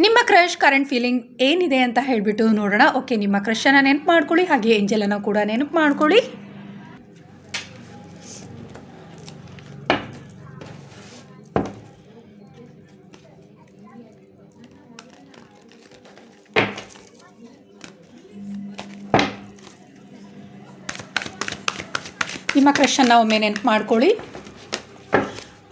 ನಿಮ್ಮ crush current feeling ಏನಿದೆ ಅಂತ ಹೇಳಿಬಿಟ್ಟು ನೋಡೋಣ. ಓಕೆ ನಿಮ್ಮ ಕ್ರಶನ್ನು ನೆನಪು ಮಾಡ್ಕೊಳ್ಳಿ, ಹಾಗೆ ಏಂಜಲನ್ನು ಕೂಡ ನೆನಪು ಮಾಡ್ಕೊಳ್ಳಿ. ನಿಮ್ಮ ಕ್ರಶನ್ನು ಒಮ್ಮೆ ನೆನಪು ಮಾಡ್ಕೊಳ್ಳಿ.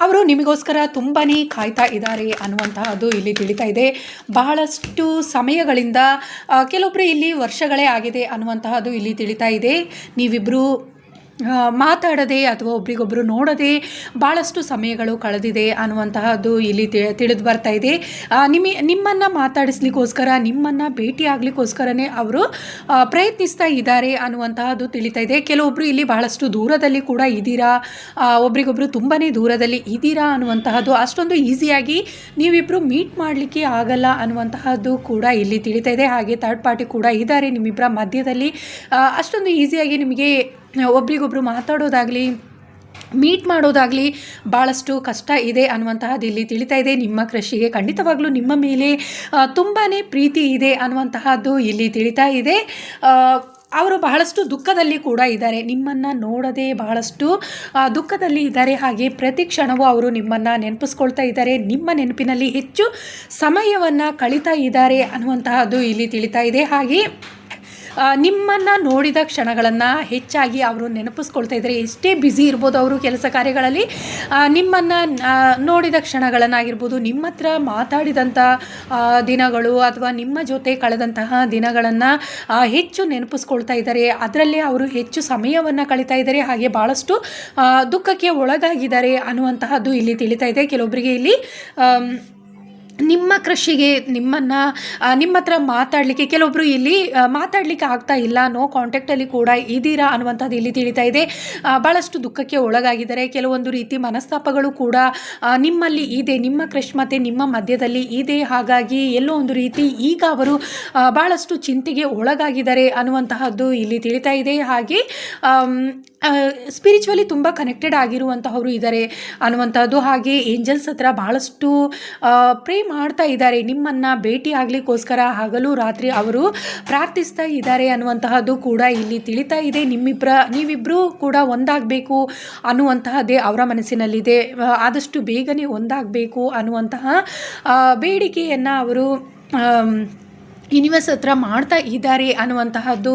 ಅವರು ನಿಮಗೋಸ್ಕರ ತುಂಬಾ ಕಾಯ್ತಾ ಇದ್ದಾರೆ ಅನ್ನುವಂತಹದ್ದು ಇಲ್ಲಿ ತಿಳಿತಾ ಇದೆ. ಬಹಳಷ್ಟು ಸಮಯಗಳಿಂದ ಕೆಲವೊಬ್ಬರು ಇಲ್ಲಿ ವರ್ಷಗಳೇ ಆಗಿದೆ ಅನ್ನುವಂತಹದ್ದು ಇಲ್ಲಿ ತಿಳಿತಾ ಇದೆ. ನೀವಿಬ್ಬರು ಮಾತಾಡದೆ ಅಥವಾ ಒಬ್ರಿಗೊಬ್ಬರು ನೋಡದೆ ಭಾಳಷ್ಟು ಸಮಯಗಳು ಕಳೆದಿದೆ ಅನ್ನುವಂತಹದ್ದು ಇಲ್ಲಿ ತಿಳಿದು ಬರ್ತಾ ಇದೆ. ನಿಮ್ಮ ನಿಮಿ, ನಿಮ್ಮನ್ನು ಮಾತಾಡಿಸ್ಲಿಕ್ಕೋಸ್ಕರ, ನಿಮ್ಮನ್ನು ಭೇಟಿ ಆಗಲಿಕ್ಕೋಸ್ಕರನೇ ಅವರು ಪ್ರಯತ್ನಿಸ್ತಾ ಇದ್ದಾರೆ ಅನ್ನುವಂತಹದ್ದು ತಿಳಿತಾ ಇದೆ. ಕೆಲವೊಬ್ಬರು ಇಲ್ಲಿ ಬಹಳಷ್ಟು ದೂರದಲ್ಲಿ ಕೂಡ ಇದ್ದೀರಾ? ಒಬ್ರಿಗೊಬ್ಬರು ತುಂಬಾ ದೂರದಲ್ಲಿ ಇದ್ದೀರಾ ಅನ್ನುವಂತಹದ್ದು ಅಷ್ಟೊಂದು ಈಸಿಯಾಗಿ ನೀವಿಬ್ಬರು ಮೀಟ್ ಮಾಡಲಿಕ್ಕೆ ಆಗಲ್ಲ ಅನ್ನುವಂತಹದ್ದು ಕೂಡ ಇಲ್ಲಿ ತಿಳಿತಾ ಇದೆ. ಹಾಗೆ ಥರ್ಡ್ ಪಾರ್ಟಿ ಕೂಡ ಇದ್ದಾರೆ ನಿಮ್ಮಿಬ್ಬರ ಮಧ್ಯದಲ್ಲಿ. ಅಷ್ಟೊಂದು ಈಸಿಯಾಗಿ ನಿಮಗೆ ಒಬ್ರಿಗೊಬ್ರು ಮಾತಾಡೋದಾಗಲಿ ಮೀಟ್ ಮಾಡೋದಾಗಲಿ ಭಾಳಷ್ಟು ಕಷ್ಟ ಇದೆ ಅನ್ನುವಂತಹದ್ದು ಇಲ್ಲಿ ತಿಳಿತಾ ಇದೆ. ನಿಮ್ಮ ಕೃಷಿಗೆ ಖಂಡಿತವಾಗ್ಲೂ ನಿಮ್ಮ ಮೇಲೆ ತುಂಬಾ ಪ್ರೀತಿ ಇದೆ ಅನ್ನುವಂತಹದ್ದು ಇಲ್ಲಿ ತಿಳಿತಾ ಇದೆ. ಅವರು ಬಹಳಷ್ಟು ದುಃಖದಲ್ಲಿ ಕೂಡ ಇದ್ದಾರೆ. ನಿಮ್ಮನ್ನು ನೋಡದೆ ಬಹಳಷ್ಟು ದುಃಖದಲ್ಲಿ ಇದ್ದಾರೆ ಹಾಗೆ ಪ್ರತಿ ಕ್ಷಣವೂ ಅವರು ನಿಮ್ಮನ್ನು ನೆನಪಿಸ್ಕೊಳ್ತಾ ಇದ್ದಾರೆ. ನಿಮ್ಮ ನೆನಪಿನಲ್ಲಿ ಹೆಚ್ಚು ಸಮಯವನ್ನು ಕಳೀತಾ ಇದ್ದಾರೆ ಅನ್ನುವಂತಹದ್ದು ಇಲ್ಲಿ ತಿಳಿತಾ ಇದೆ. ಹಾಗೆ ನಿಮ್ಮನ್ನು ನೋಡಿದ ಕ್ಷಣಗಳನ್ನು ಹೆಚ್ಚಾಗಿ ಅವರು ನೆನಪಿಸ್ಕೊಳ್ತಾ ಇದ್ದಾರೆ ಎಷ್ಟೇ ಬ್ಯುಸಿ ಇರ್ಬೋದು ಅವರು ಕೆಲಸ ಕಾರ್ಯಗಳಲ್ಲಿ ನಿಮ್ಮನ್ನು ನೋಡಿದ ಕ್ಷಣಗಳನ್ನಾಗಿರ್ಬೋದು, ನಿಮ್ಮ ಹತ್ರ ಮಾತಾಡಿದಂಥ ದಿನಗಳು ಅಥವಾ ನಿಮ್ಮ ಜೊತೆ ಕಳೆದಂತಹ ದಿನಗಳನ್ನು ಹೆಚ್ಚು ನೆನಪಿಸ್ಕೊಳ್ತಾ ಇದ್ದಾರೆ. ಅದರಲ್ಲೇ ಅವರು ಹೆಚ್ಚು ಸಮಯವನ್ನು ಕಳೀತಾ ಇದ್ದಾರೆ. ಹಾಗೆ ಭಾಳಷ್ಟು ದುಃಖಕ್ಕೆ ಒಳಗಾಗಿದ್ದಾರೆ ಅನ್ನುವಂತಹದ್ದು ಇಲ್ಲಿ ತಿಳಿತಾ ಇದೆ. ಕೆಲವೊಬ್ಬರಿಗೆ ಇಲ್ಲಿ ನಿಮ್ಮ ಕೃಷಿಗೆ, ನಿಮ್ಮನ್ನು ನಿಮ್ಮ ಹತ್ರ ಮಾತಾಡಲಿಕ್ಕೆ ಕೆಲವೊಬ್ಬರು ಇಲ್ಲಿ ಮಾತಾಡಲಿಕ್ಕೆ ಆಗ್ತಾ ಇಲ್ಲ ನೋ ಕಾಂಟ್ಯಾಕ್ಟಲ್ಲಿ ಕೂಡ ಇದ್ದೀರಾ ಅನ್ನುವಂಥದ್ದು ಇಲ್ಲಿ ತಿಳಿತಾ ಇದೆ. ಭಾಳಷ್ಟು ದುಃಖಕ್ಕೆ ಒಳಗಾಗಿದ್ದಾರೆ. ಕೆಲವೊಂದು ರೀತಿ ಮನಸ್ತಾಪಗಳು ಕೂಡ ನಿಮ್ಮಲ್ಲಿ ಇದೆ. ನಿಮ್ಮ ಕೃಷಿ ಮತ್ತು ನಿಮ್ಮ ಮಧ್ಯದಲ್ಲಿ ಇದೆ. ಹಾಗಾಗಿ ಎಲ್ಲೋ ಒಂದು ರೀತಿ ಈಗ ಅವರು ಭಾಳಷ್ಟು ಚಿಂತೆಗೆ ಒಳಗಾಗಿದ್ದಾರೆ ಅನ್ನುವಂತಹದ್ದು ಇಲ್ಲಿ ತಿಳಿತಾ ಇದೆ. ಹಾಗೆ ಸ್ಪಿರಿಚುವಲಿ ತುಂಬ ಕನೆಕ್ಟೆಡ್ ಆಗಿರುವಂತಹವರು ಇದ್ದಾರೆ ಅನ್ನುವಂಥದ್ದು ಹಾಗೆ ಏಂಜಲ್ಸ್ ಹತ್ರ ಭಾಳಷ್ಟು ಪ್ರೇ ಮಾಡ್ತಾ ಇದ್ದಾರೆ ನಿಮ್ಮನ್ನು ಭೇಟಿ ಆಗಲಿಕ್ಕೋಸ್ಕರ ಹಗಲು ರಾತ್ರಿ ಅವರು ಪ್ರಾರ್ಥಿಸ್ತಾ ಇದ್ದಾರೆ ಅನ್ನುವಂತಹದ್ದು ಕೂಡ ಇಲ್ಲಿ ತಿಳಿತಾ ಇದೆ. ನಿಮ್ಮಿಬ್ಬರ ನೀವಿಬ್ಬರೂ ಕೂಡ ಒಂದಾಗಬೇಕು ಅನ್ನುವಂತಹದ್ದೇ ಅವರ ಮನಸ್ಸಿನಲ್ಲಿದೆ. ಆದಷ್ಟು ಬೇಗನೆ ಒಂದಾಗಬೇಕು ಅನ್ನುವಂತಹ ಬೇಡಿಕೆಯನ್ನು ಅವರು ಯೂನಿವರ್ಸ್ ಹತ್ರ ಮಾಡ್ತಾ ಇದ್ದಾರೆ ಅನ್ನುವಂತಹದ್ದು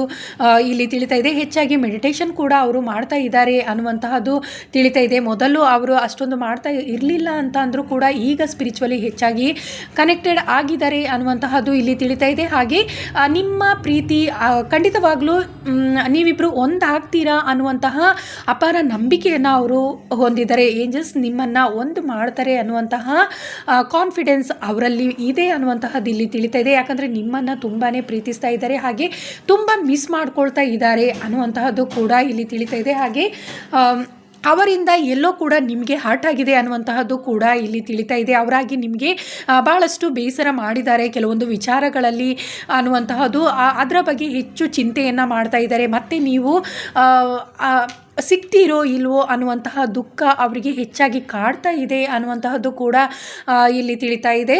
ಇಲ್ಲಿ ತಿಳಿತಾ ಇದೆ. ಹೆಚ್ಚಾಗಿ ಮೆಡಿಟೇಷನ್ ಕೂಡ ಅವರು ಮಾಡ್ತಾ ಇದ್ದಾರೆ ಅನ್ನುವಂತಹದ್ದು ತಿಳಿತಾ ಇದೆ. ಮೊದಲು ಅವರು ಅಷ್ಟೊಂದು ಮಾಡ್ತಾ ಇರಲಿಲ್ಲ ಅಂತ ಅಂದರೂ ಕೂಡ ಈಗ ಸ್ಪಿರಿಚುವಲಿ ಹೆಚ್ಚಾಗಿ ಕನೆಕ್ಟೆಡ್ ಆಗಿದ್ದಾರೆ ಅನ್ನುವಂತಹದ್ದು ಇಲ್ಲಿ ತಿಳಿತಾ ಇದೆ. ಹಾಗೆ ನಿಮ್ಮ ಪ್ರೀತಿ ಖಂಡಿತವಾಗಲೂ ನೀವಿಬ್ಬರು ಒಂದಾಗ್ತೀರಾ ಅನ್ನುವಂತಹ ಅಪಾರ ನಂಬಿಕೆಯನ್ನು ಅವರು ಹೊಂದಿದ್ದಾರೆ. ಏಂಜಸ್ ನಿಮ್ಮನ್ನು ಒಂದು ಮಾಡ್ತಾರೆ ಅನ್ನುವಂತಹ ಕಾನ್ಫಿಡೆನ್ಸ್ ಅವರಲ್ಲಿ ಇದೆ ಅನ್ನುವಂತಹದ್ದು ಇಲ್ಲಿ ತಿಳಿತಾ ಇದೆ. ಯಾಕಂದರೆ ನಿಮ್ಮನ್ನು ತುಂಬಾ ಪ್ರೀತಿಸ್ತಾ ಇದ್ದಾರೆ. ಹಾಗೆ ತುಂಬ ಮಿಸ್ ಮಾಡ್ಕೊಳ್ತಾ ಇದ್ದಾರೆ ಅನ್ನುವಂತಹದ್ದು ಕೂಡ ಇಲ್ಲಿ ತಿಳಿತಾ ಇದೆ. ಹಾಗೆ ಅವರಿಂದ ಎಲ್ಲೋ ಕೂಡ ನಿಮಗೆ ಹಾರ್ಟ್ ಆಗಿದೆ ಅನ್ನುವಂತಹದ್ದು ಕೂಡ ಇಲ್ಲಿ ತಿಳಿತಾ ಇದೆ. ಅವರಾಗಿ ನಿಮಗೆ ಭಾಳಷ್ಟು ಬೇಸರ ಮಾಡಿದ್ದಾರೆ ಕೆಲವೊಂದು ವಿಚಾರಗಳಲ್ಲಿ ಅನ್ನುವಂತಹದ್ದು. ಅದರ ಬಗ್ಗೆ ಹೆಚ್ಚು ಚಿಂತೆಯನ್ನು ಮಾಡ್ತಾ ಇದ್ದಾರೆ. ಮತ್ತು ನೀವು ಸಿಗ್ತೀರೋ ಇಲ್ವೋ ಅನ್ನುವಂತಹ ದುಃಖ ಅವರಿಗೆ ಹೆಚ್ಚಾಗಿ ಕಾಡ್ತಾ ಇದೆ ಅನ್ನುವಂತಹದ್ದು ಕೂಡ ಇಲ್ಲಿ ತಿಳಿತಾ ಇದೆ.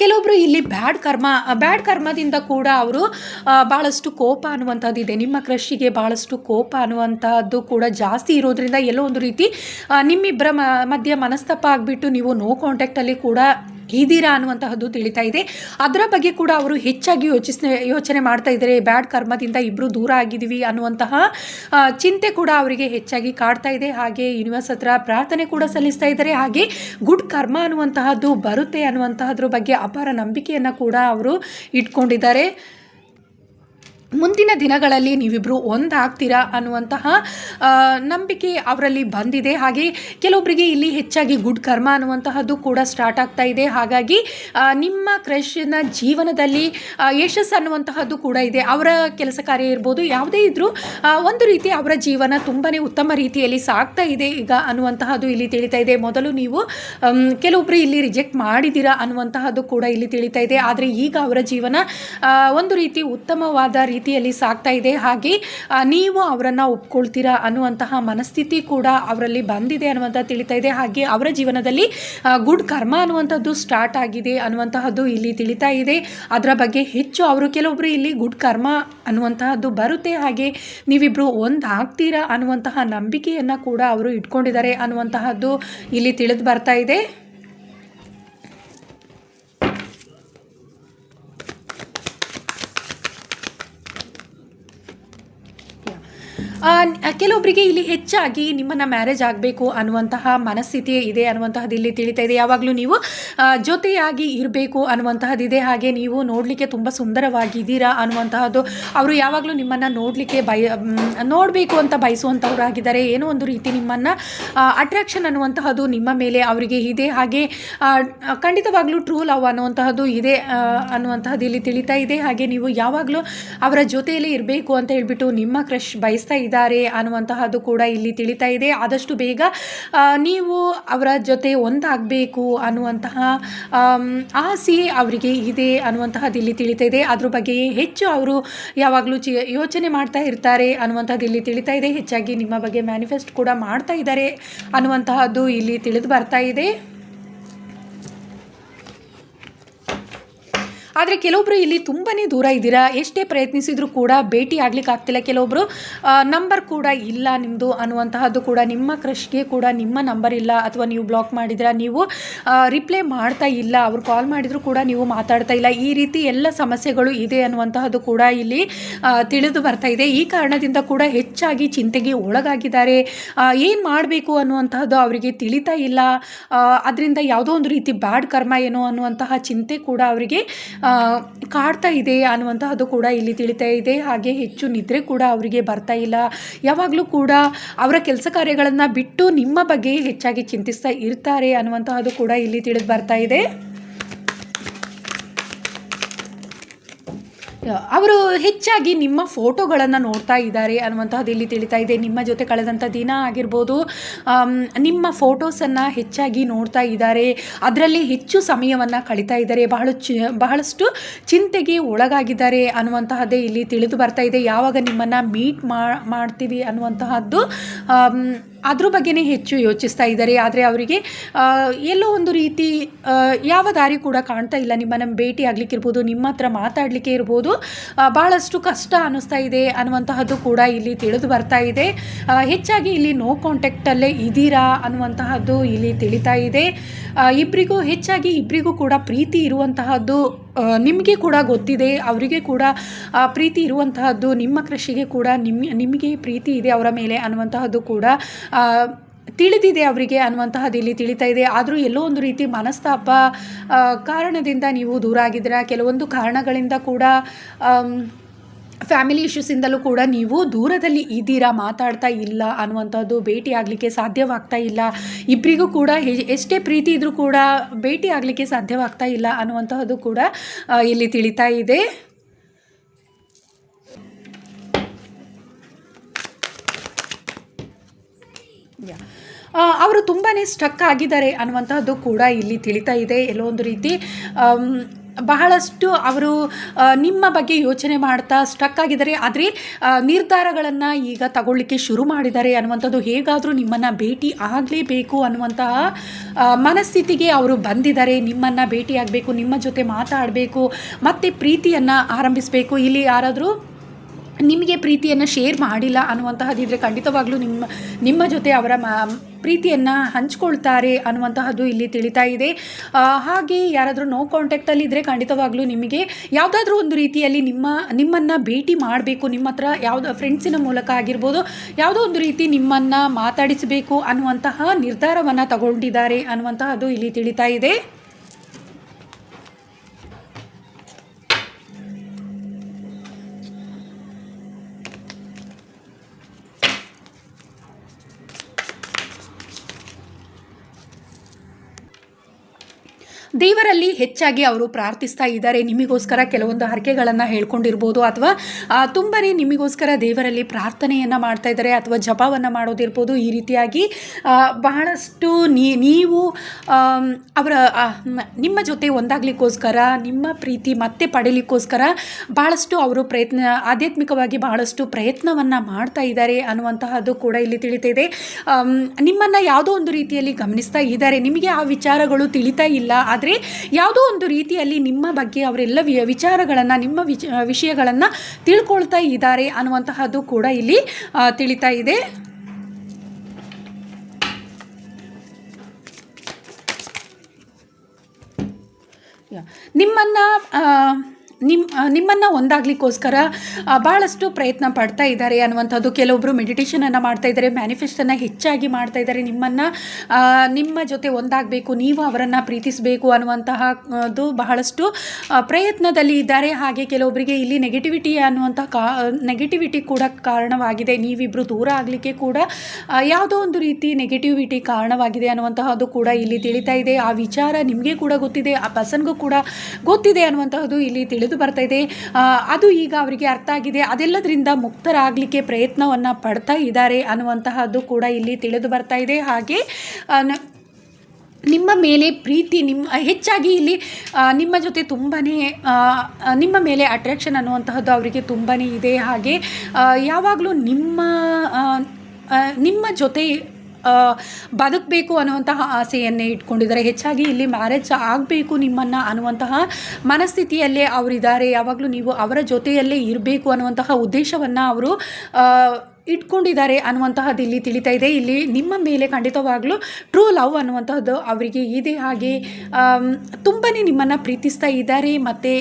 ಕೆಲವೊಬ್ಬರು ಇಲ್ಲಿ ಬ್ಯಾಡ್ ಕರ್ಮ ಬ್ಯಾಡ್ ಕರ್ಮದಿಂದ ಕೂಡ ಅವರು ಭಾಳಷ್ಟು ಕೋಪ ಅನ್ನುವಂಥದ್ದು ಇದೆ. ನಿಮ್ಮ ಕೃಷಿಗೆ ಭಾಳಷ್ಟು ಕೋಪ ಅನ್ನುವಂಥದ್ದು ಕೂಡ ಜಾಸ್ತಿ ಇರೋದ್ರಿಂದ ಎಲ್ಲೋ ಒಂದು ರೀತಿ ನಿಮ್ಮಿಬ್ಬರ ಮಧ್ಯೆ ಮನಸ್ತಾಪ ಆಗಿಬಿಟ್ಟು ನೀವು ನೋ ಕಾಂಟ್ಯಾಕ್ಟಲ್ಲಿ ಕೂಡ ಇದ್ದೀರಾ ಅನ್ನುವಂತಹದ್ದು ತಿಳಿತಾ ಇದೆ. ಅದರ ಬಗ್ಗೆ ಕೂಡ ಅವರು ಹೆಚ್ಚಾಗಿ ಯೋಚಿಸ್ನೆ, ಯೋಚನೆ ಮಾಡ್ತಾ ಇದ್ದಾರೆ. ಬ್ಯಾಡ್ ಕರ್ಮದಿಂದ ಇಬ್ಬರು ದೂರ ಆಗಿದ್ದೀವಿ ಅನ್ನುವಂತಹ ಚಿಂತೆ ಕೂಡ ಅವರಿಗೆ ಹೆಚ್ಚಾಗಿ ಕಾಡ್ತಾ ಇದೆ. ಹಾಗೆ ಯೂನಿವರ್ಸ್ ಹತ್ರ ಪ್ರಾರ್ಥನೆ ಕೂಡ ಸಲ್ಲಿಸ್ತಾ ಇದ್ದಾರೆ. ಹಾಗೆ ಗುಡ್ ಕರ್ಮ ಅನ್ನುವಂತಹದ್ದು ಬರುತ್ತೆ ಅನ್ನುವಂತಹದ್ರ ಬಗ್ಗೆ ಅಪಾರ ನಂಬಿಕೆಯನ್ನು ಕೂಡ ಅವರು ಇಟ್ಕೊಂಡಿದ್ದಾರೆ. ಮುಂದಿನ ದಿನಗಳಲ್ಲಿ ನೀವಿಬ್ಬರು ಒಂದಾಗ್ತೀರಾ ಅನ್ನುವಂತಹ ನಂಬಿಕೆ ಅವರಲ್ಲಿ ಬಂದಿದೆ. ಹಾಗೆ ಕೆಲವೊಬ್ಬರಿಗೆ ಇಲ್ಲಿ ಹೆಚ್ಚಾಗಿ ಗುಡ್ ಕರ್ಮ ಅನ್ನುವಂತಹದ್ದು ಕೂಡ ಸ್ಟಾರ್ಟ್ ಆಗ್ತಾ ಇದೆ. ಹಾಗಾಗಿ ನಿಮ್ಮ ಕ್ರಶ್ನ ಜೀವನದಲ್ಲಿ ಯಶಸ್ಸು ಅನ್ನುವಂತಹದ್ದು ಕೂಡ ಇದೆ. ಅವರ ಕೆಲಸ ಕಾರ್ಯ ಇರ್ಬೋದು, ಯಾವುದೇ ಇದ್ದರೂ ಒಂದು ರೀತಿ ಅವರ ಜೀವನ ತುಂಬಾ ಉತ್ತಮ ರೀತಿಯಲ್ಲಿ ಸಾಗ್ತಾ ಇದೆ ಈಗ ಅನ್ನುವಂತಹದ್ದು ಇಲ್ಲಿ ತಿಳಿತಾ ಇದೆ. ಮೊದಲು ನೀವು ಕೆಲವೊಬ್ಬರು ಇಲ್ಲಿ ರಿಜೆಕ್ಟ್ ಮಾಡಿದ್ದೀರಾ ಅನ್ನುವಂತಹದ್ದು ಕೂಡ ಇಲ್ಲಿ ತಿಳಿತಾ ಇದೆ. ಆದರೆ ಈಗ ಅವರ ಜೀವನ ಒಂದು ರೀತಿ ಉತ್ತಮವಾದ ರೀತಿಯಲ್ಲಿ ಸಾಗ್ತಾ ಇದೆ. ಹಾಗೆ ನೀವು ಅವರನ್ನು ಒಪ್ಕೊಳ್ತೀರಾ ಅನ್ನುವಂತಹ ಮನಸ್ಥಿತಿ ಕೂಡ ಅವರಲ್ಲಿ ಬಂದಿದೆ ಅನ್ನುವಂಥ ತಿಳಿತಾ ಇದೆ. ಹಾಗೆ, ಅವರ ಜೀವನದಲ್ಲಿ ಗುಡ್ ಕರ್ಮ ಅನ್ನುವಂಥದ್ದು ಸ್ಟಾರ್ಟ್ ಆಗಿದೆ ಅನ್ನುವಂತಹದ್ದು ಇಲ್ಲಿ ತಿಳಿತಾ ಇದೆ. ಅದರ ಬಗ್ಗೆ ಹೆಚ್ಚು ಅವರು ಕೆಲವೊಬ್ಬರು ಇಲ್ಲಿ ಗುಡ್ ಕರ್ಮ ಅನ್ನುವಂತಹದ್ದು ಬರುತ್ತೆ. ಹಾಗೆ ನೀವಿಬ್ಬರು ಒಂದು ಆಗ್ತೀರಾ ಅನ್ನುವಂತಹ ನಂಬಿಕೆಯನ್ನು ಕೂಡ ಅವರು ಇಟ್ಕೊಂಡಿದ್ದಾರೆ ಅನ್ನುವಂತಹದ್ದು ಇಲ್ಲಿ ತಿಳಿದು ಬರ್ತಾ ಇದೆ. ಕೆಲವೊಬ್ಬರಿಗೆ ಇಲ್ಲಿ ಹೆಚ್ಚಾಗಿ ನಿಮ್ಮನ್ನು ಮ್ಯಾರೇಜ್ ಆಗಬೇಕು ಅನ್ನುವಂತಹ ಮನಸ್ಥಿತಿ ಇದೆ ಅನ್ನುವಂತಹದ್ದು ಇಲ್ಲಿ ತಿಳಿತಾ ಇದೆ. ಯಾವಾಗಲೂ ನೀವು ಜೊತೆಯಾಗಿ ಇರಬೇಕು ಅನ್ನುವಂತಹದ್ದಿದೆ ಹಾಗೆ ನೀವು ನೋಡಲಿಕ್ಕೆ ತುಂಬ ಸುಂದರವಾಗಿದ್ದೀರಾ ಅನ್ನುವಂತಹದ್ದು ಅವರು ಯಾವಾಗಲೂ ನಿಮ್ಮನ್ನು ನೋಡಲಿಕ್ಕೆ ಬಯ ನೋಡಬೇಕು ಅಂತ ಬಯಸುವಂಥವರಾಗಿದ್ದಾರೆ ಏನೋ ಒಂದು ರೀತಿ ನಿಮ್ಮನ್ನು ಅಟ್ರಾಕ್ಷನ್ ಅನ್ನುವಂತಹದ್ದು ನಿಮ್ಮ ಮೇಲೆ ಅವರಿಗೆ ಇದೆ. ಹಾಗೆ ಖಂಡಿತವಾಗಲೂ ಟ್ರೂ ಲವ್ ಅನ್ನುವಂತಹದ್ದು ಇದೆ ಅನ್ನುವಂತಹದ್ದು ಇಲ್ಲಿ ತಿಳಿತಾ ಇದೆ. ಹಾಗೆ ನೀವು ಯಾವಾಗಲೂ ಅವರ ಜೊತೆಯಲ್ಲಿ ಇರಬೇಕು ಅಂತ ಹೇಳ್ಬಿಟ್ಟು ನಿಮ್ಮ ಕ್ರಶ್ ಬಯಸ್ತಾ ಇದ್ದಾರೆ ಅನ್ನುವಂತಹದ್ದು ಕೂಡ ಇಲ್ಲಿ ತಿಳಿತಾ ಇದೆ. ಆದಷ್ಟು ಬೇಗ ನೀವು ಅವರ ಜೊತೆ ಒಂದಾಗಬೇಕು ಅನ್ನುವಂತಹ ಆಸೆ ಅವರಿಗೆ ಇದೆ ಅನ್ನುವಂತಹದ್ದು ಇಲ್ಲಿ ತಿಳಿತಾ ಇದೆ. ಅದ್ರ ಬಗ್ಗೆ ಹೆಚ್ಚು ಅವರು ಯಾವಾಗಲೂ ಚಿ, ಯೋಚನೆ ಮಾಡ್ತಾ ಇರ್ತಾರೆ ಅನ್ನುವಂಥದ್ದು ಇಲ್ಲಿ ತಿಳಿತಾ ಇದೆ. ಹೆಚ್ಚಾಗಿ ನಿಮ್ಮ ಬಗ್ಗೆ ಮ್ಯಾನಿಫೆಸ್ಟ್ ಕೂಡ ಮಾಡ್ತಾ ಇದ್ದಾರೆ ಅನ್ನುವಂತಹದ್ದು ಇಲ್ಲಿ ತಿಳಿದು ಬರ್ತಾ ಇದೆ. ಆದರೆ ಕೆಲವೊಬ್ಬರು ಇಲ್ಲಿ ತುಂಬಾ ದೂರ ಇದ್ದೀರಾ? ಎಷ್ಟೇ ಪ್ರಯತ್ನಿಸಿದರೂ ಕೂಡ ಭೇಟಿ ಆಗ್ಲಿಕ್ಕೆ ಆಗ್ತಿಲ್ಲ ಕೆಲವೊಬ್ಬರು ನಂಬರ್ ಕೂಡ ಇಲ್ಲ ನಿಮ್ಮದು ಅನ್ನುವಂತಹದ್ದು ಕೂಡ. ನಿಮ್ಮ ಕ್ರಶ್ಗೆ ಕೂಡ ನಿಮ್ಮ ನಂಬರ್ ಇಲ್ಲ ಅಥವಾ ನೀವು ಬ್ಲಾಕ್ ಮಾಡಿದ್ರೆ ನೀವು ರಿಪ್ಲೈ ಮಾಡ್ತಾ ಇಲ್ಲ. ಅವ್ರು ಕಾಲ್ ಮಾಡಿದರೂ ಕೂಡ ನೀವು ಮಾತಾಡ್ತಾ ಇಲ್ಲ. ಈ ರೀತಿ ಎಲ್ಲ ಸಮಸ್ಯೆಗಳು ಇದೆ ಅನ್ನುವಂತಹದ್ದು ಕೂಡ ಇಲ್ಲಿ ತಿಳಿದು ಬರ್ತಾ ಇದೆ. ಈ ಕಾರಣದಿಂದ ಕೂಡ ಹೆಚ್ಚಾಗಿ ಚಿಂತೆಗೆ ಒಳಗಾಗಿದ್ದಾರೆ. ಏನು ಮಾಡಬೇಕು ಅನ್ನುವಂತಹದ್ದು ಅವರಿಗೆ ತಿಳಿತಾ ಇಲ್ಲ. ಅದರಿಂದ ಯಾವುದೋ ಒಂದು ರೀತಿ ಬ್ಯಾಡ್ ಕರ್ಮ ಏನೋ ಅನ್ನುವಂತಹ ಚಿಂತೆ ಕೂಡ ಅವರಿಗೆ ಕಾಡ್ತಾ ಇದೆ ಅನ್ನುವಂತಹದ್ದು ಕೂಡ ಇಲ್ಲಿ ತಿಳಿತಾ ಇದೆ. ಹಾಗೆ ಹೆಚ್ಚು ನಿದ್ರೆ ಕೂಡ ಅವರಿಗೆ ಬರ್ತಾ ಇಲ್ಲ. ಯಾವಾಗಲೂ ಕೂಡ ಅವರ ಕೆಲಸ ಕಾರ್ಯಗಳನ್ನು ಬಿಟ್ಟು ನಿಮ್ಮ ಬಗ್ಗೆ ಹೆಚ್ಚಾಗಿ ಚಿಂತಿಸ್ತಾ ಇರ್ತಾರೆ ಅನ್ನುವಂತಹದ್ದು ಕೂಡ ಇಲ್ಲಿ ತಿಳಿದು ಬರ್ತಾ ಇದೆ. ಅವರು ಹೆಚ್ಚಾಗಿ ನಿಮ್ಮ ಫೋಟೋಗಳನ್ನು ನೋಡ್ತಾ ಇದ್ದಾರೆ ಅನ್ನುವಂತಹದ್ದು ಇಲ್ಲಿ ತಿಳಿತಾ ಇದೆ. ನಿಮ್ಮ ಜೊತೆ ಕಳೆದಂಥ ದಿನ ಆಗಿರ್ಬೋದು ನಿಮ್ಮ ಫೋಟೋಸನ್ನು ಹೆಚ್ಚಾಗಿ ನೋಡ್ತಾ ಇದ್ದಾರೆ. ಅದರಲ್ಲಿ ಹೆಚ್ಚು ಸಮಯವನ್ನು ಕಳೀತಾ ಇದ್ದಾರೆ. ಬಹಳ ಬಹಳಷ್ಟು ಚಿಂತೆಗೆ ಒಳಗಾಗಿದ್ದಾರೆ ಅನ್ನುವಂತಹದ್ದೇ ಇಲ್ಲಿ ತಿಳಿದು ಬರ್ತಾ ಇದೆ. ಯಾವಾಗ ನಿಮ್ಮನ್ನು ಮೀಟ್ ಮಾಡ್ತೀವಿ ಅನ್ನುವಂತಹದ್ದು ಅದ್ರ ಬಗ್ಗೆನೇ ಹೆಚ್ಚು ಯೋಚಿಸ್ತಾ ಇದ್ದಾರೆ. ಆದರೆ ಅವರಿಗೆ ಎಲ್ಲೋ ಒಂದು ರೀತಿ ಯಾವ ದಾರಿ ಕೂಡ ಕಾಣ್ತಾ ಇಲ್ಲ. ನಿಮ್ಮನ್ನು ಭೇಟಿ ಆಗ್ಲಿಕ್ಕಿರ್ಬೋದು, ನಿಮ್ಮ ಹತ್ರ ಮಾತಾಡಲಿಕ್ಕೆ ಇರ್ಬೋದು ಭಾಳಷ್ಟು ಕಷ್ಟ ಅನ್ನಿಸ್ತಾ ಇದೆ ಅನ್ನುವಂತಹದ್ದು ಕೂಡ ಇಲ್ಲಿ ತಿಳಿದು ಬರ್ತಾ ಇದೆ. ಹೆಚ್ಚಾಗಿ ಇಲ್ಲಿ ನೋ ಕಾಂಟ್ಯಾಕ್ಟಲ್ಲೇ ಇದ್ದೀರಾ ಅನ್ನುವಂತಹದ್ದು ಇಲ್ಲಿ ತಿಳಿತಾ ಇದೆ. ಇಬ್ಬರಿಗೂ ಹೆಚ್ಚಾಗಿ ಇಬ್ಬರಿಗೂ ಕೂಡ ಪ್ರೀತಿ ಇರುವಂತಹದ್ದು ನಿಮಗೆ ಕೂಡ ಗೊತ್ತಿದೆ, ಅವರಿಗೆ ಕೂಡ ಪ್ರೀತಿ ಇರುವಂತಹದ್ದು ನಿಮ್ಮ ಕೃಷಿಗೆ ಕೂಡ ನಿಮ್ಮ ನಿಮಗೆ ಪ್ರೀತಿ ಇದೆ ಅವರ ಮೇಲೆ ಅನ್ನುವಂತಹದ್ದು ಕೂಡ ತಿಳಿದಿದೆ ಅವರಿಗೆ ಅನ್ನುವಂತಹದ್ದು ಇಲ್ಲಿ ತಿಳಿತಾ ಇದೆ. ಆದರೂ ಎಲ್ಲೋ ಒಂದು ರೀತಿ ಮನಸ್ತಾಪ ಕಾರಣದಿಂದ ನೀವು ದೂರ ಆಗಿದ್ದೀರಾ? ಕೆಲವೊಂದು ಕಾರಣಗಳಿಂದ ಕೂಡ ಫ್ಯಾಮಿಲಿ ಇಶ್ಯೂಸಿಂದಲೂ ಕೂಡ ನೀವು ದೂರದಲ್ಲಿ ಇದ್ದೀರಾ, ಮಾತಾಡ್ತಾ ಇಲ್ಲ ಅನ್ನುವಂಥದ್ದು ಭೇಟಿ ಆಗಲಿಕ್ಕೆ ಸಾಧ್ಯವಾಗ್ತಾ ಇಲ್ಲ ಇಬ್ಬರಿಗೂ ಕೂಡ ಎಷ್ಟೇ ಪ್ರೀತಿ ಇದ್ದರೂ ಕೂಡ ಭೇಟಿ ಆಗಲಿಕ್ಕೆ ಸಾಧ್ಯವಾಗ್ತಾ ಇಲ್ಲ ಅನ್ನುವಂತಹದ್ದು ಕೂಡ ಇಲ್ಲಿ ತಿಳಿತಾ ಇದೆ. ಅವರು ತುಂಬಾ ಸ್ಟಕ್ ಆಗಿದ್ದಾರೆ ಅನ್ನುವಂತಹದ್ದು ಕೂಡ ಇಲ್ಲಿ ತಿಳಿತಾ ಇದೆ ಎಲ್ಲೋ ಒಂದು ರೀತಿ ಬಹಳಷ್ಟು ಅವರು ನಿಮ್ಮ ಬಗ್ಗೆ ಯೋಚನೆ ಮಾಡ್ತಾ ಸ್ಟಕ್ ಆಗಿದ್ದಾರೆ. ಆದರೆ ನಿರ್ಧಾರಗಳನ್ನು ಈಗ ತಗೊಳ್ಳಿಕ್ಕೆ ಶುರು ಮಾಡಿದ್ದಾರೆ ಅನ್ನುವಂಥದ್ದು ಹೇಗಾದರೂ ನಿಮ್ಮನ್ನು ಭೇಟಿ ಆಗಲೇಬೇಕು ಅನ್ನುವಂತಹ ಮನಸ್ಥಿತಿಗೆ ಅವರು ಬಂದಿದ್ದಾರೆ. ನಿಮ್ಮನ್ನು ಭೇಟಿ ಆಗಬೇಕು ನಿಮ್ಮ ಜೊತೆ ಮಾತಾಡಬೇಕು, ಮತ್ತು ಪ್ರೀತಿಯನ್ನು ಆರಂಭಿಸಬೇಕು. ಇಲ್ಲಿ ಯಾರಾದರೂ ನಿಮಗೆ ಪ್ರೀತಿಯನ್ನು ಶೇರ್ ಮಾಡಿಲ್ಲ ಅನ್ನುವಂತಹದ್ದಿದ್ರೆ ಖಂಡಿತವಾಗ್ಲೂ ನಿಮ್ಮ ನಿಮ್ಮ ಜೊತೆ ಅವರ ಮ, ಪ್ರೀತಿಯನ್ನು ಹಂಚ್ಕೊಳ್ತಾರೆ ಅನ್ನುವಂತಹದ್ದು ಇಲ್ಲಿ ತಿಳಿತಾ ಇದೆ. ಹಾಗೆ ಯಾರಾದರೂ ನೋ ಕಾಂಟ್ಯಾಕ್ಟಲ್ಲಿ ಇದ್ದರೆ ಖಂಡಿತವಾಗ್ಲೂ ನಿಮಗೆ ಯಾವುದಾದ್ರೂ ಒಂದು ರೀತಿಯಲ್ಲಿ ನಿಮ್ಮ, ನಿಮ್ಮನ್ನು ಭೇಟಿ ಮಾಡಬೇಕು. ನಿಮ್ಮ ಹತ್ರ ಯಾವುದೋ ಫ್ರೆಂಡ್ಸಿನ ಮೂಲಕ ಆಗಿರ್ಬೋದು, ಯಾವುದೋ ಒಂದು ರೀತಿ ನಿಮ್ಮನ್ನು ಮಾತಾಡಿಸಬೇಕು ಅನ್ನುವಂತಹ ನಿರ್ಧಾರವನ್ನು ತಗೊಂಡಿದ್ದಾರೆ ಅನ್ನುವಂತಹದ್ದು ಇಲ್ಲಿ ತಿಳಿತಾ ಇದೆ. ದೇವರಲ್ಲಿ ಹೆಚ್ಚಾಗಿ ಅವರು ಪ್ರಾರ್ಥಿಸ್ತಾ ಇದ್ದಾರೆ. ನಿಮಗೋಸ್ಕರ ಕೆಲವೊಂದು ಹರಕೆಗಳನ್ನು ಹೇಳ್ಕೊಂಡಿರ್ಬೋದು ಅಥವಾ ತುಂಬಾ ನಿಮಗೋಸ್ಕರ ದೇವರಲ್ಲಿ ಪ್ರಾರ್ಥನೆಯನ್ನು ಮಾಡ್ತಾ ಇದ್ದಾರೆ ಅಥವಾ ಜಪವನ್ನು ಮಾಡೋದಿರ್ಬೋದು. ಈ ರೀತಿಯಾಗಿ ಬಹಳಷ್ಟು ನೀವು ಅವರ ನಿಮ್ಮ ಜೊತೆ ಒಂದಾಗಲಿಕ್ಕೋಸ್ಕರ, ನಿಮ್ಮ ಪ್ರೀತಿ ಮತ್ತೆ ಪಡೀಲಿಕ್ಕೋಸ್ಕರ ಬಹಳಷ್ಟು ಅವರು ಪ್ರಯತ್ನ, ಆಧ್ಯಾತ್ಮಿಕವಾಗಿ ಬಹಳಷ್ಟು ಪ್ರಯತ್ನವನ್ನು ಮಾಡ್ತಾ ಇದ್ದಾರೆ ಅನ್ನುವಂತಹದ್ದು ಕೂಡ ಇಲ್ಲಿ ತಿಳಿತಿದೆ. ನಿಮ್ಮನ್ನು ಯಾವುದೋ ಒಂದು ರೀತಿಯಲ್ಲಿ ಗಮನಿಸ್ತಾ ಇದ್ದಾರೆ. ನಿಮಗೆ ಆ ವಿಚಾರಗಳು ತಿಳಿತಾ ಇಲ್ಲ. ಆದರೆ ಯಾವುದೋ ಒಂದು ರೀತಿಯಲ್ಲಿ ನಿಮ್ಮ ಬಗ್ಗೆ ಅವರೆಲ್ಲ ವಿಚಾರಗಳನ್ನು, ನಿಮ್ಮ ವಿಚ, ವಿಷಯಗಳನ್ನು ತಿಳ್ಕೊಳ್ತಾ ಇದ್ದಾರೆ ಅನ್ನುವಂತಹದ್ದು ಕೂಡ ಇಲ್ಲಿ ತಿಳಿತಾ ಇದೆ. ನಿಮ್ಮನ್ನು ನಿಮ್ಮ ನಿಮ್ಮನ್ನು ಒಂದಾಗ್ಲಿಕ್ಕೋಸ್ಕರ ಆ, ಬಹಳಷ್ಟು ಪ್ರಯತ್ನ ಪಡ್ತಾ ಇದ್ದಾರೆ ಅನ್ನುವಂಥದ್ದು ಕೆಲವೊಬ್ಬರು ಮೆಡಿಟೇಷನನ್ನು ಮಾಡ್ತಾ ಇದ್ದಾರೆ ಮ್ಯಾನಿಫೆಸ್ಟನ್ನು ಹೆಚ್ಚಾಗಿ ಮಾಡ್ತಾ ಇದ್ದಾರೆ. ನಿಮ್ಮನ್ನು ನಿಮ್ಮ ಜೊತೆ ಒಂದಾಗಬೇಕು ನೀವು ಅವರನ್ನು ಪ್ರೀತಿಸಬೇಕು ಅನ್ನುವಂತಹ ಅದು ಬಹಳಷ್ಟು ಪ್ರಯತ್ನದಲ್ಲಿ ಇದ್ದಾರೆ. ಹಾಗೆ ಕೆಲವೊಬ್ಬರಿಗೆ ಇಲ್ಲಿ ನೆಗೆಟಿವಿಟಿ ಅನ್ನುವಂಥ ಕಾ ನೆಗೆಟಿವಿಟಿ ಕೂಡ ಕಾರಣವಾಗಿದೆ. ನೀವಿಬ್ಬರು ದೂರ ಆಗಲಿಕ್ಕೆ ಕೂಡ ಯಾವುದೋ ಒಂದು ರೀತಿ ನೆಗೆಟಿವಿಟಿ ಕಾರಣವಾಗಿದೆ ಅನ್ನುವಂತಹದ್ದು ಕೂಡ ಇಲ್ಲಿ ತಿಳಿತಾ ಇದೆ. ಆ ವಿಚಾರ ನಿಮಗೆ ಕೂಡ ಗೊತ್ತಿದೆ ಆ ಪರ್ಸನ್ಗೂ ಕೂಡ ಗೊತ್ತಿದೆ ಅನ್ನುವಂತಹದ್ದು ಇಲ್ಲಿ ತಿಳಿದು ಬರ್ತಾ ಇದೆ. ಅದು ಈಗ ಅವರಿಗೆ ಅರ್ಥ ಆಗಿದೆ. ಅದೆಲ್ಲದರಿಂದ ಮುಕ್ತರಾಗಲಿಕ್ಕೆ ಪ್ರಯತ್ನವನ್ನು ಪಡ್ತಾ ಇದ್ದಾರೆ ಅನ್ನುವಂತಹದ್ದು ಕೂಡ ಇಲ್ಲಿ ತಿಳಿದು ಬರ್ತಾ ಇದೆ. ಹಾಗೆ ನಿಮ್ಮ ಮೇಲೆ ಪ್ರೀತಿ ನಿಮ್ಮ ಹೆಚ್ಚಾಗಿ ಇಲ್ಲಿ ನಿಮ್ಮ ಜೊತೆ ತುಂಬಾ ನಿಮ್ಮ ಮೇಲೆ ಅಟ್ರಾಕ್ಷನ್ ಅನ್ನುವಂತಹದ್ದು ಅವರಿಗೆ ತುಂಬಾ ಇದೆ. ಹಾಗೆ ಯಾವಾಗಲೂ ನಿಮ್ಮ ನಿಮ್ಮ ಜೊತೆ ಬದುಕಬೇಕು ಅನ್ನುವಂತಹ ಆಸೆಯನ್ನೇ ಇಟ್ಕೊಂಡಿದ್ದಾರೆ. ಹೆಚ್ಚಾಗಿ ಇಲ್ಲಿ ಮ್ಯಾರೇಜ್ ಆಗಬೇಕು ನಿಮ್ಮನ್ನು ಅನ್ನುವಂತಹ ಮನಸ್ಥಿತಿಯಲ್ಲೇ ಅವರಿದ್ದಾರೆ. ಯಾವಾಗಲೂ ನೀವು ಅವರ ಜೊತೆಯಲ್ಲೇ ಇರಬೇಕು ಅನ್ನುವಂತಹ ಉದ್ದೇಶವನ್ನು ಅವರು ಇಟ್ಕೊಂಡಿದ್ದಾರೆ ಅನ್ನುವಂತಹದ್ದು ಇಲ್ಲಿ ತಿಳಿತಾ ಇದೆ. ಇಲ್ಲಿ ನಿಮ್ಮ ಮೇಲೆ ಖಂಡಿತವಾಗ್ಲೂ ಟ್ರೂ ಲವ್ ಅನ್ನುವಂತಹದ್ದು ಅವರಿಗೆ ಇದೆ. ಹಾಗೆ ತುಂಬಾ ನಿಮ್ಮನ್ನು ಪ್ರೀತಿಸ್ತಾ ಇದ್ದಾರೆ. ಮತ್ತು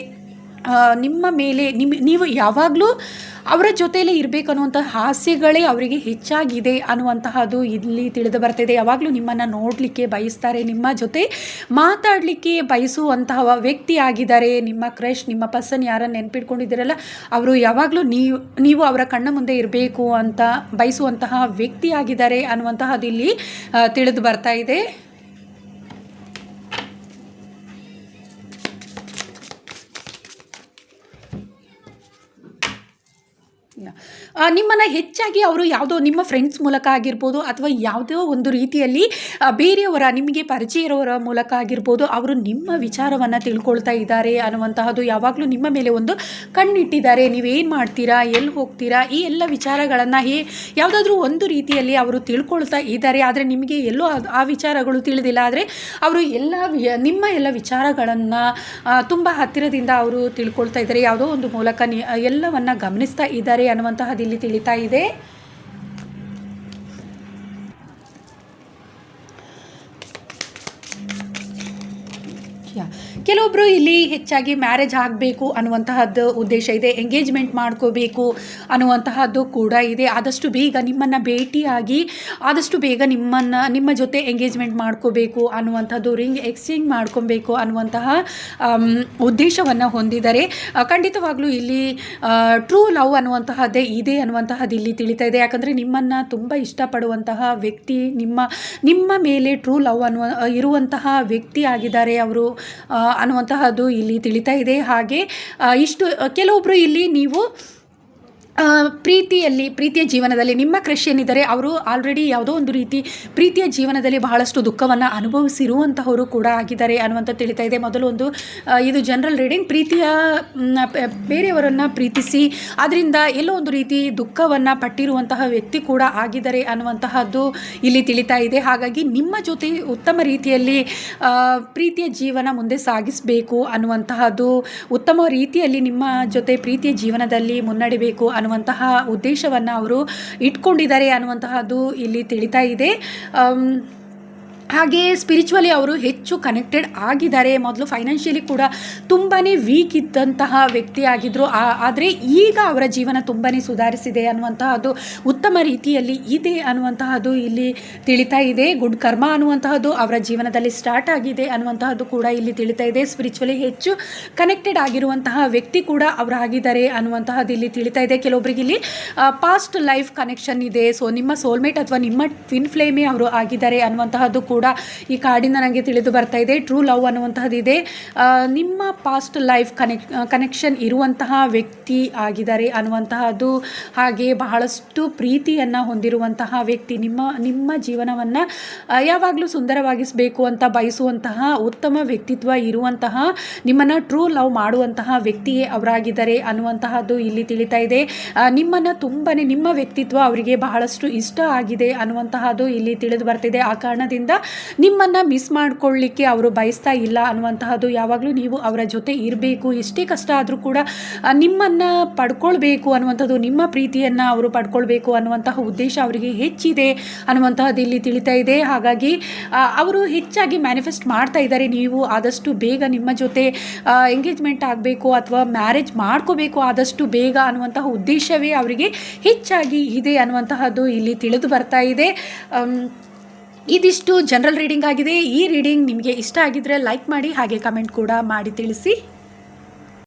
ನಿಮ್ಮ ಮೇಲೆ ನಿಮ್ಮ ನೀವು ಯಾವಾಗಲೂ ಅವರ ಜೊತೆಯಲ್ಲೇ ಇರಬೇಕು ಅನ್ನುವಂಥ ಆಸೆಗಳೇ ಅವರಿಗೆ ಹೆಚ್ಚಾಗಿದೆ ಅನ್ನುವಂತಹದ್ದು ಇಲ್ಲಿ ತಿಳಿದು ಬರ್ತಿದೆ. ಯಾವಾಗಲೂ ನಿಮ್ಮನ್ನು ನೋಡಲಿಕ್ಕೆ ಬಯಸ್ತಾರೆ. ನಿಮ್ಮ ಜೊತೆ ಮಾತಾಡಲಿಕ್ಕೆ ಬಯಸುವಂತಹ ವ್ಯಕ್ತಿ ಆಗಿದ್ದಾರೆ. ನಿಮ್ಮ ಕ್ರಶ್, ನಿಮ್ಮ ಪರ್ಸನ್ ಯಾರನ್ನು ನೆನ್ಪಿಟ್ಕೊಂಡಿದ್ದೀರಲ್ಲ, ಅವರು ಯಾವಾಗಲೂ ನೀವು ನೀವು ಅವರ ಕಣ್ಣ ಮುಂದೆ ಇರಬೇಕು ಅಂತ ಬಯಸುವಂತಹ ವ್ಯಕ್ತಿ ಆಗಿದ್ದಾರೆ ಅನ್ನುವಂತಹದ್ದು ಇಲ್ಲಿ ತಿಳಿದು ಬರ್ತಾ ಇದೆ. ನಿಮ್ಮನ್ನು ಹೆಚ್ಚಾಗಿ ಅವರು ಯಾವುದೋ ನಿಮ್ಮ ಫ್ರೆಂಡ್ಸ್ ಮೂಲಕ ಆಗಿರ್ಬೋದು ಅಥವಾ ಯಾವುದೋ ಒಂದು ರೀತಿಯಲ್ಲಿ ಬೇರೆಯವರ, ನಿಮಗೆ ಪರಿಚಯ ಇರೋರ ಮೂಲಕ ಆಗಿರ್ಬೋದು ಅವರು ನಿಮ್ಮ ವಿಚಾರವನ್ನು ತಿಳ್ಕೊಳ್ತಾ ಇದ್ದಾರೆ ಅನ್ನುವಂತಹದ್ದು ಯಾವಾಗಲೂ ನಿಮ್ಮ ಮೇಲೆ ಒಂದು ಕಣ್ಣಿಟ್ಟಿದ್ದಾರೆ. ನೀವೇನು ಮಾಡ್ತೀರಾ? ಎಲ್ಲಿ ಹೋಗ್ತೀರಾ? ಈ ಎಲ್ಲ ವಿಚಾರಗಳನ್ನು ಹೇ, ಯಾವುದಾದ್ರೂ ಒಂದು ರೀತಿಯಲ್ಲಿ ಅವರು ತಿಳ್ಕೊಳ್ತಾ ಇದ್ದಾರೆ. ಆದರೆ ನಿಮಗೆ ಎಲ್ಲೋ ಆ ವಿಚಾರಗಳು ತಿಳಿದಿಲ್ಲ. ಆದರೆ ಅವರು ಎಲ್ಲ ನಿಮ್ಮ ಎಲ್ಲ ವಿಚಾರಗಳನ್ನು ತುಂಬ ಹತ್ತಿರದಿಂದ ಅವರು ತಿಳ್ಕೊಳ್ತಾ ಇದ್ದಾರೆ. ಯಾವುದೋ ಒಂದು ಮೂಲಕ ಎಲ್ಲವನ್ನು ಗಮನಿಸ್ತಾ ಇದ್ದಾರೆ ಅನ್ನುವಂತಹದ್ದು ಇಲ್ಲಿ ತಿಳಿತಾ ಇದೆ. ಕೆಲವೊಬ್ಬರು ಇಲ್ಲಿ ಹೆಚ್ಚಾಗಿ ಮ್ಯಾರೇಜ್ ಆಗಬೇಕು ಅನ್ನುವಂತಹದ್ದು ಉದ್ದೇಶ ಇದೆ, ಎಂಗೇಜ್ಮೆಂಟ್ ಮಾಡ್ಕೋಬೇಕು ಅನ್ನುವಂತಹದ್ದು ಕೂಡ ಇದೆ. ಆದಷ್ಟು ಬೇಗ ನಿಮ್ಮನ್ನು ಭೇಟಿಯಾಗಿ, ಆದಷ್ಟು ಬೇಗ ನಿಮ್ಮನ್ನು, ನಿಮ್ಮ ಜೊತೆ ಎಂಗೇಜ್ಮೆಂಟ್ ಮಾಡ್ಕೋಬೇಕು ಅನ್ನುವಂಥದ್ದು, ರಿಂಗ್ ಎಕ್ಸ್ಚೇಂಜ್ ಮಾಡ್ಕೊಬೇಕು ಅನ್ನುವಂತಹ ಉದ್ದೇಶವನ್ನು ಹೊಂದಿದ್ದಾರೆ ಖಂಡಿತವಾಗಲೂ ಇಲ್ಲಿ ಟ್ರೂ ಲವ್ ಅನ್ನುವಂತಹದ್ದೇ ಇದೆ ಅನ್ನುವಂತಹದ್ದು ಇಲ್ಲಿ ತಿಳಿತಾ ಇದೆ. ಯಾಕಂದರೆ ನಿಮ್ಮನ್ನು ತುಂಬ ಇಷ್ಟಪಡುವಂತಹ ವ್ಯಕ್ತಿ, ನಿಮ್ಮ ನಿಮ್ಮ ಮೇಲೆ ಟ್ರೂ ಲವ್ ಅನ್ನುವ, ಇರುವಂತಹ ವ್ಯಕ್ತಿ ಆಗಿದ್ದಾರೆ ಅವರು. ಅನ್ನುವಂತಹದ್ದು ಇಲ್ಲಿ ತಿಳಿತಾ ಇದೆ. ಹಾಗೆ ಇಷ್ಟು ಕೆಲವೊಬ್ಬರು ಇಲ್ಲಿ ನೀವು ಪ್ರೀತಿಯಲ್ಲಿ, ಪ್ರೀತಿಯ ಜೀವನದಲ್ಲಿ ನಿಮ್ಮ ಕೃಷಿ ಏನಿದ್ದಾರೆ, ಅವರು ಆಲ್ರೆಡಿ ಯಾವುದೋ ಒಂದು ರೀತಿ ಪ್ರೀತಿಯ ಜೀವನದಲ್ಲಿ ಬಹಳಷ್ಟು ದುಃಖವನ್ನು ಅನುಭವಿಸಿರುವಂತಹವರು ಕೂಡ ಆಗಿದ್ದಾರೆ ಅನ್ನುವಂಥ ತಿಳಿತಾ ಇದೆ. ಮೊದಲು ಒಂದು ಇದು ಜನರಲ್ ರೀಡಿಂಗ್ ಪ್ರೀತಿಯ ಬೇರೆಯವರನ್ನು ಪ್ರೀತಿಸಿ ಅದರಿಂದ ಎಲ್ಲೋ ಒಂದು ರೀತಿ ದುಃಖವನ್ನು ಪಟ್ಟಿರುವಂತಹ ವ್ಯಕ್ತಿ ಕೂಡ ಆಗಿದ್ದಾರೆ ಅನ್ನುವಂತಹದ್ದು ಇಲ್ಲಿ ತಿಳಿತಾ ಇದೆ. ಹಾಗಾಗಿ ನಿಮ್ಮ ಜೊತೆ ಉತ್ತಮ ರೀತಿಯಲ್ಲಿ ಪ್ರೀತಿಯ ಜೀವನ ಮುಂದೆ ಸಾಗಿಸಬೇಕು ಅನ್ನುವಂತಹದ್ದು, ಉತ್ತಮ ರೀತಿಯಲ್ಲಿ ನಿಮ್ಮ ಜೊತೆ ಪ್ರೀತಿಯ ಜೀವನದಲ್ಲಿ ಮುನ್ನಡಿಬೇಕು ಅನ್ನುವಂತಹ ಉದ್ದೇಶವನ್ನು ಅವರು ಇಟ್ಕೊಂಡಿದ್ದಾರೆ ಅನ್ನುವಂತಹದ್ದು ಇಲ್ಲಿ ತಿಳಿತಾ ಇದೆ. ಆಮ್, ಹಾಗೆ ಸ್ಪಿರಿಚುವಲಿ ಅವರು ಹೆಚ್ಚು ಕನೆಕ್ಟೆಡ್ ಆಗಿದ್ದಾರೆ. ಮೊದಲು ಫೈನಾನ್ಷಿಯಲಿ ಕೂಡ ತುಂಬಾ ವೀಕ್ ಇದ್ದಂತಹ ವ್ಯಕ್ತಿ ಆಗಿದ್ದರು ಆದರೆ ಈಗ ಅವರ ಜೀವನ ತುಂಬಾ ಸುಧಾರಿಸಿದೆ ಅನ್ನುವಂತಹದ್ದು ಉತ್ತಮ ರೀತಿಯಲ್ಲಿ ಇದೆ ಅನ್ನುವಂತಹದ್ದು ಇಲ್ಲಿ ತಿಳಿತಾ ಇದೆ. ಗುಡ್ ಕರ್ಮ ಅನ್ನುವಂತಹದ್ದು ಅವರ ಜೀವನದಲ್ಲಿ ಸ್ಟಾರ್ಟ್ ಆಗಿದೆ ಅನ್ನುವಂತಹದ್ದು ಕೂಡ ಇಲ್ಲಿ ತಿಳಿತಾ ಇದೆ. ಸ್ಪಿರಿಚುವಲಿ ಹೆಚ್ಚು ಕನೆಕ್ಟೆಡ್ ಆಗಿರುವಂತಹ ವ್ಯಕ್ತಿ ಕೂಡ ಅವರಾಗಿದ್ದಾರೆ ಅನ್ನುವಂತಹದ್ದು ಇಲ್ಲಿ ತಿಳಿತಾ ಇದೆ. ಕೆಲವೊಬ್ಬರಿಗೆ ಇಲ್ಲಿ ಪಾಸ್ಟ್ ಲೈಫ್ ಕನೆಕ್ಷನ್ ಇದೆ. ಸೊ ನಿಮ್ಮ ಸೋಲ್ಮೇಟ್ ಅಥವಾ ನಿಮ್ಮ ಟ್ವಿನ್ ಫ್ಲೇಮೇ ಅವರು ಆಗಿದ್ದಾರೆ ಅನ್ನುವಂತಹದ್ದು ಕೂಡ ಕೂಡ ಈ ಕಾರ್ಡಿಂದ ನನಗೆ ತಿಳಿದು ಬರ್ತಾ ಇದೆ. ಟ್ರೂ ಲವ್ ಅನ್ನುವಂತಹದ್ದು ಇದೆ. ನಿಮ್ಮ ಪಾಸ್ಟ್ ಲೈಫ್ ಕನೆಕ್ ಕನೆಕ್ಷನ್ ಇರುವಂತಹ ವ್ಯಕ್ತಿ ಆಗಿದ್ದಾರೆ ಅನ್ನುವಂತಹದ್ದು ಹಾಗೆ ಬಹಳಷ್ಟು ಪ್ರೀತಿಯನ್ನು ಹೊಂದಿರುವಂತಹ ವ್ಯಕ್ತಿ ನಿಮ್ಮ ನಿಮ್ಮ ಜೀವನವನ್ನು ಯಾವಾಗಲೂ ಸುಂದರವಾಗಿಸಬೇಕು ಅಂತ ಬಯಸುವಂತಹ ಉತ್ತಮ ವ್ಯಕ್ತಿತ್ವ ಇರುವಂತಹ ನಿಮ್ಮನ್ನು ಟ್ರೂ ಲವ್ ಮಾಡುವಂತಹ ವ್ಯಕ್ತಿಯೇ ಅವರಾಗಿದ್ದಾರೆ ಅನ್ನುವಂತಹದ್ದು ಇಲ್ಲಿ ತಿಳಿತಾ ಇದೆ. ನಿಮ್ಮನ್ನು ತುಂಬಾ ನಿಮ್ಮ ವ್ಯಕ್ತಿತ್ವ ಅವರಿಗೆ ಬಹಳಷ್ಟು ಇಷ್ಟ ಆಗಿದೆ ಅನ್ನುವಂತಹದ್ದು ಇಲ್ಲಿ ತಿಳಿದು ಬರ್ತಿದೆ. ಆ ಕಾರಣದಿಂದ ನಿಮ್ಮನ್ನು ಮಿಸ್ ಮಾಡಿಕೊಳ್ಳಿಕ್ಕೆ ಅವರು ಬಯಸ್ತಾ ಇಲ್ಲ ಅನ್ನುವಂತಹದ್ದು ಯಾವಾಗಲೂ ನೀವು ಅವರ ಜೊತೆ ಇರಬೇಕು. ಎಷ್ಟೇ ಕಷ್ಟ ಆದರೂ ಕೂಡ ನಿಮ್ಮನ್ನು ಪಡ್ಕೊಳ್ಬೇಕು ಅನ್ನುವಂಥದ್ದು, ನಿಮ್ಮ ಪ್ರೀತಿಯನ್ನು ಅವರು ಪಡ್ಕೊಳ್ಬೇಕು ಅನ್ನುವಂತಹ ಉದ್ದೇಶ ಅವರಿಗೆ ಹೆಚ್ಚಿದೆ ಅನ್ನುವಂತಹದ್ದು ಇಲ್ಲಿ ತಿಳಿತಾ ಇದೆ. ಹಾಗಾಗಿ ಅವರು ಹೆಚ್ಚಾಗಿ ಮ್ಯಾನಿಫೆಸ್ಟ್ ಮಾಡ್ತಾ ಇದ್ದಾರೆ. ನೀವು ಆದಷ್ಟು ಬೇಗ ನಿಮ್ಮ ಜೊತೆ ಎಂಗೇಜ್ಮೆಂಟ್ ಆಗಬೇಕು ಅಥವಾ ಮ್ಯಾರೇಜ್ ಮಾಡ್ಕೋಬೇಕು ಆದಷ್ಟು ಬೇಗ ಅನ್ನುವಂತಹ ಉದ್ದೇಶವೇ ಅವರಿಗೆ ಹೆಚ್ಚಾಗಿ ಇದೆ ಅನ್ನುವಂತಹದ್ದು ಇಲ್ಲಿ ತಿಳಿದು ಬರ್ತಾ ಇದೆ. ಇದಿಷ್ಟು ಜನರಲ್ ರೀಡಿಂಗ್ ಆಗಿದೆ. ಈ ರೀಡಿಂಗ್ ನಿಮಗೆ ಇಷ್ಟ ಆಗಿದ್ರೆ ಲೈಕ್ ಮಾಡಿ, ಹಾಗೆ ಕಮೆಂಟ್ ಕೂಡ ಮಾಡಿ ತಿಳಿಸಿ.